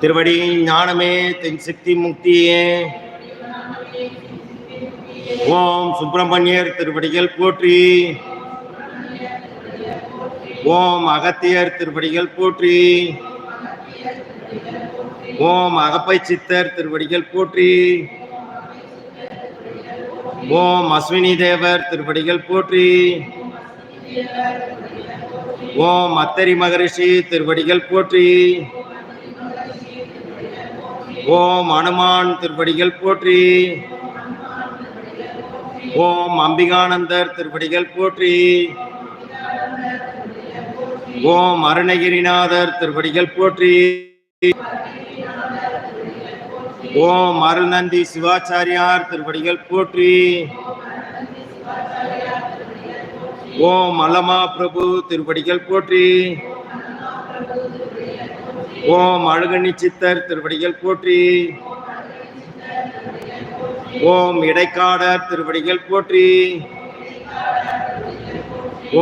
திருவடி ஞானமே தென் சக்தி முக்தியே. ஓம் சுப்பிரமணியர் திருவடிகள் போற்றி. ஓம் அகத்தியர் திருவடிகள் போற்றி. ஓம் அகப்பை சித்தர் திருவடிகள் போற்றி. ஓம் அஸ்வினி தேவர் திருவடிகள் போற்றி. ஓம் அத்தரி மகரிஷி திருவடிகள் போற்றி. ஓம் அனுமான் திருப்படிகள் போற்றி. ஓம் அம்பிகானந்தர் திருப்படிகள் போற்றி. ஓம் அருணகிரிநாதர் திருப்படிகள் போற்றி. ஓம் அருள்நந்தி சிவாச்சாரியார் திருப்படிகள் போற்றி. ஓம் அல்லமா பிரபு திருப்படிகள் போற்றி. ஓம் அழுகணி சித்தர் திருவடிகள் போற்றி. ஓம் இடைக்காடர் திருவடிகள் போற்றி.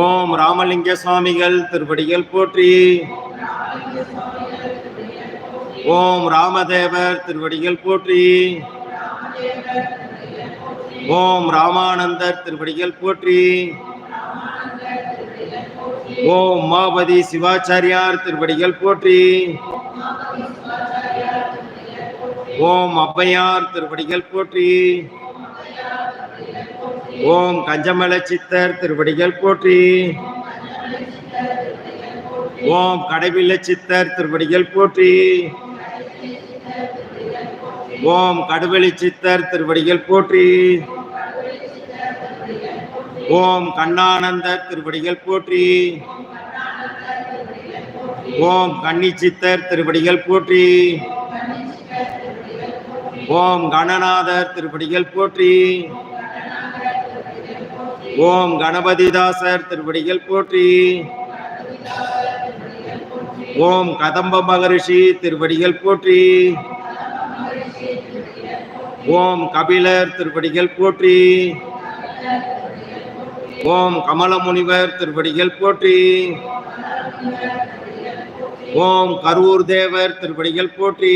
ஓம் ராமலிங்க சுவாமிகள் திருவடிகள் போற்றி. ஓம் ராமதேவர் திருவடிகள் போற்றி. ஓம் ராமானந்தர் திருவடிகள் போற்றி. ஓம் உமாபதி சிவாச்சாரியார் திருவடிகள் போற்றி. ஓம் ஔவையார் திருவடிகள் போற்றி. ஓம் கஞ்சமல சித்தர் திருவடிகள் போற்றி. ஓம் கடைவில்ல சித்தர் திருவடிகள் போற்றி. ஓம் கடுவெளி சித்தர் திருவடிகள் போற்றி. ஓம் கண்ணானந்தர் திருவடிகள் போற்றி. ஓம் கன்னி சித்தர் திருவடிகள் போற்றி. ஓம் கணநாதர் திருப்படிகள் போற்றி. ஓம் கணபதிதாசர் திருப்படிகள் போற்றி. ஓம் கதம்ப மகரிஷி திருப்படிகள் போற்றி. ஓம் கபிலர் திருப்படிகள் போற்றி. ஓம் கமலமுனிவர் திருப்படிகள் போற்றி. ஓம் கரூர் தேவர் திருப்படிகள் போற்றி.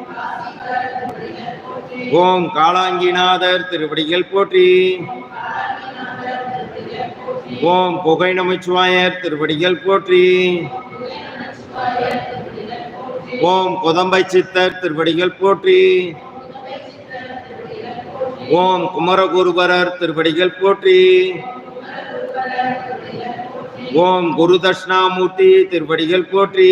ஓம் காளாங்கிநாதர் திருவடிகள் போற்றி. ஓம் புகை நமச்சிவாயர் திருவடிகள் போற்றி. ஓம் குதம்பை சித்தர் திருவடிகள் போற்றி. ஓம் குமரகுருபரர் திருவடிகள் போற்றி. ஓம் குரு தட்சிணாமூர்த்தி திருவடிகள் போற்றி.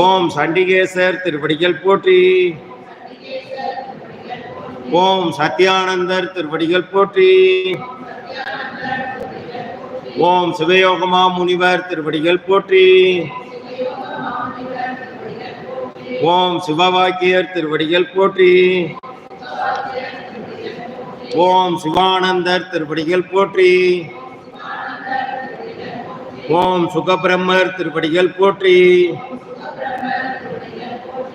ஓம் சண்டிகேசர் திருப்படிகள் போற்றி. ஓம் சத்யானந்தர் திருப்படிகள் போற்றி. ஓம் சிவயோகமா முனிவர் திருப்படிகள் போற்றி. ஓம் சிவவாக்கியர் திருவடிகள் போற்றி. ஓம் சிவானந்தர் திருப்படிகள் போற்றி. ஓம் சுகபிரம்மர் திருப்படிகள் போற்றி.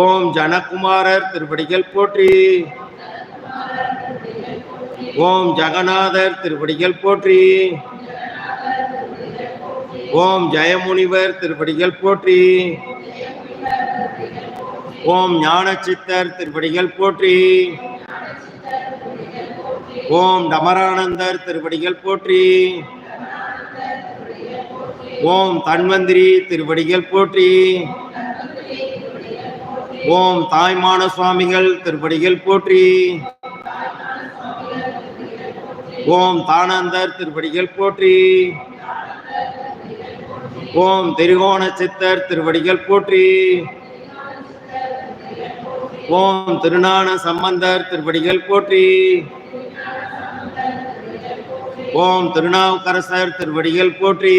ஓம் ஜனகுமாரர் திருப்படிகள் போற்றி. ஓம் ஜெகநாதர் திருப்படிகள் போற்றி. ஓம் ஜெயமுனிவர் திருப்படிகள் போற்றி. ஓம் ஞானச்சித்தர் திருப்படிகள் போற்றி. ஓம் டமரானந்தர் திருப்படிகள் போற்றி. ஓம் தன்வந்திரி திருவடிகள் போற்றி. ஓம் தாய்மான சுவாமிகள் திருப்படிகள் போற்றி. ஓம் தானந்தர் திருப்படிகள் போற்றி. ஓம் திரிகோண சித்தர் திருவடிகள் போற்றி. ஓம் திருநான சம்பந்தர் திருவடிகள் போற்றி. ஓம் திருநாவுக்கரசர் திருவடிகள் போற்றி.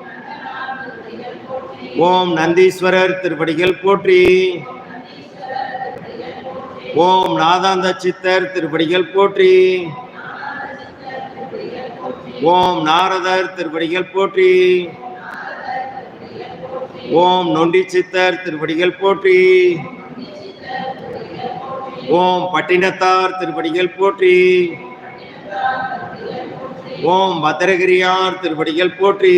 ஓம் நந்தீஸ்வரர் திருப்படிகள் போற்றி. ஓம் நாதாந்த சித்தர் திருப்படிகள் போற்றி. ஓம் நாரதர் திருப்படிகள் போற்றி. ஓம் நொண்டி சித்தர் திருப்படிகள் போற்றி. ஓம் பட்டினத்தார் திருப்படிகள் போற்றி. ஓம் பத்திரகிரியார் திருப்படிகள் போற்றி.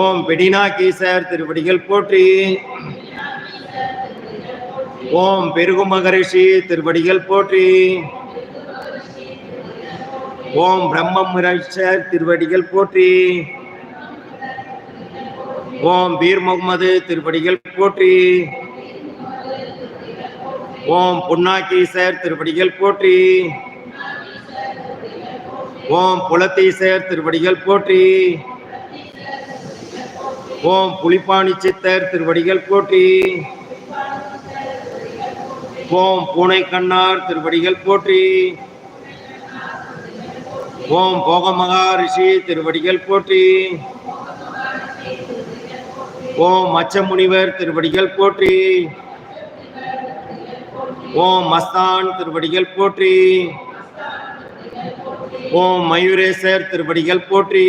ஓம் பெடினா கீசர் திருவடிகள் போற்றி. ஓம் பெருகு மகரிஷி திருவடிகள் போற்றி. ஓம் பிரம்மம் ரிஷர் திருவடிகள் போற்றி. ஓம் பீர் முகமது திருவடிகள் போற்றி. ஓம் புன்னாக்கீசர் திருவடிகள் போற்றி. ஓம் புலத்தீசர் திருவடிகள் போற்றி. ஓம் புலிப்பாணி சித்தர் திருவடிகள் போட்டி ஓம் பூனை கண்ணார் திருவடிகள் போற்றி. ஓம் போக மகாரிஷி திருவடிகள் போற்றி. ஓம் மச்ச முனிவர் திருவடிகள் போற்றி. ஓம் மஸ்தான் திருவடிகள் போற்றி. ஓம் மயூரேசர் திருவடிகள் போற்றி.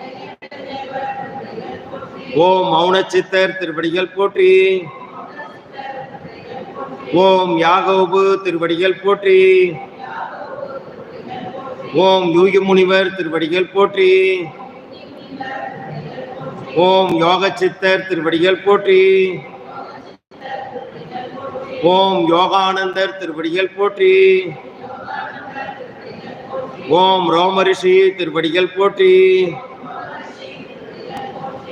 ஓம் மௌனச்சித்தர் திருவடிகள் போற்றி. ஓம் யாகோபு திருவடிகள் போற்றி. ஓம் யூகி முனிவர் திருவடிகள் போற்றி. ஓம் யோக சித்தர் திருவடிகள் போற்றி. ஓம் யோகானந்தர் திருவடிகள் போற்றி. ஓம் ரோமரிஷி திருவடிகள் போற்றி.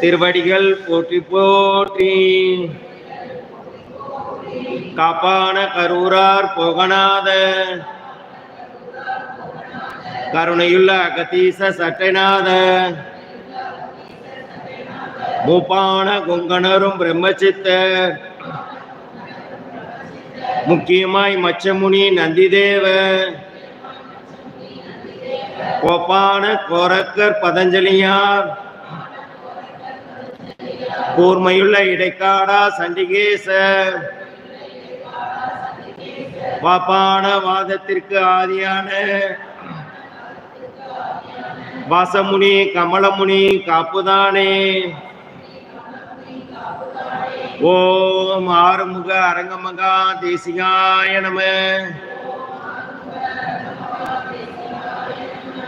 திருவடிகள் போற்றி போற்றி. காப்பான கரூரார் போகநாத. கருணையுள்ள அகதீச சட்டைநாத. மூப்பான கொங்கணரும் பிரம்மச்சித்த. முக்கியமாய் மச்சமுனி நந்திதேவ. கோப்பான கோரக்கர் பதஞ்சலியார். கூர்மையுள்ள இடைக்காடா சண்டிகேச. பாப்பான வாதத்திற்கு ஆதியான. வாசமுனி கமலமுனி காப்புதானே. ஓம் ஆறுமுக அரங்கமகா தேசிகாய நம.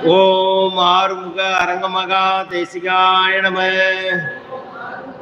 ஓம் ஆறுமுக அரங்கமகா தேசிகாய நம.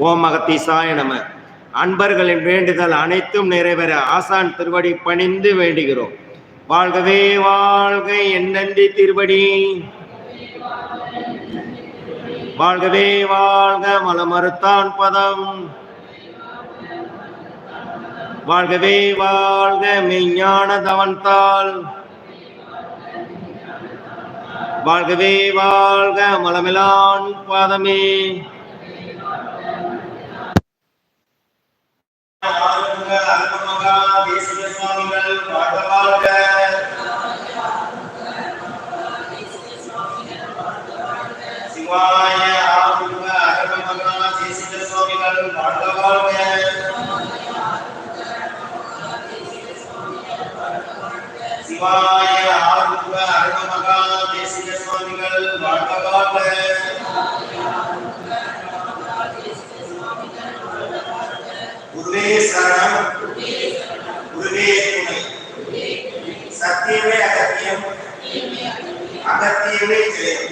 ஓம் மகத்தீசாய நம. அன்பர்களின் வேண்டுதல் அனைத்தும் நிறைவேற ஆசான் திருவடி பணிந்து வேண்டுகிறோம். வாழ்கவே வாழ்க என்னன்றி திருவடி. வாழ்கவே வாழ்க மலமறுத்தான் பதம். வாழ்கவே வாழ்க மெய்ஞான தவன்தாள் வாழ்கவே வாழ்க மலமிலான் பாதமே வாழ்க அருள்மகா தேசிக சுவாமிகள் வாழ்க வாழ்க சிவாய ஆறுமுக அருள்மகா தேசிக சுவாமிகள் வாழ்க வாழ்க சிவாய ஆறுமுக அருள்மகா தேசிக சுவாமிகள் வாழ்க வாழ்க குருவே சரணம் குருவே துணை சத்தியமே அகத்தியம் அகத்தியமே ஜெயம்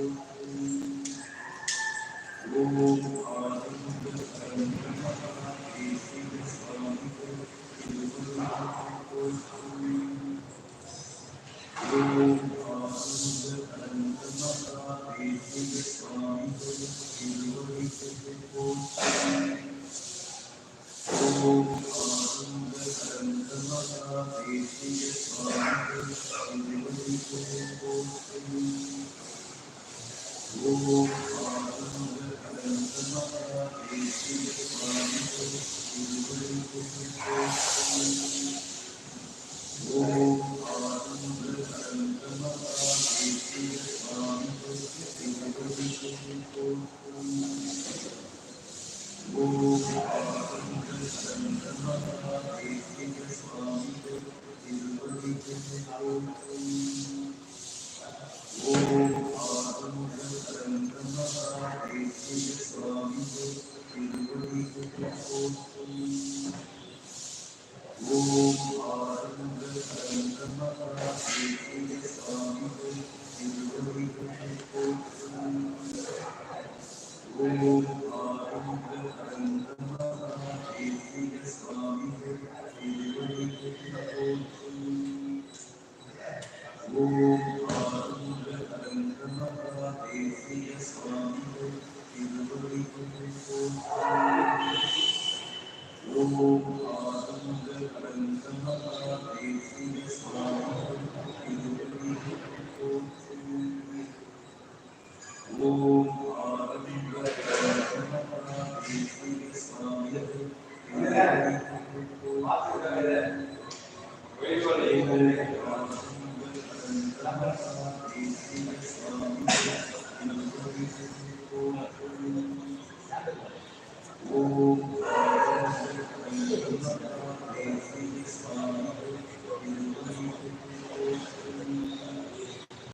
teachers, or actors, or Thank you. Oh.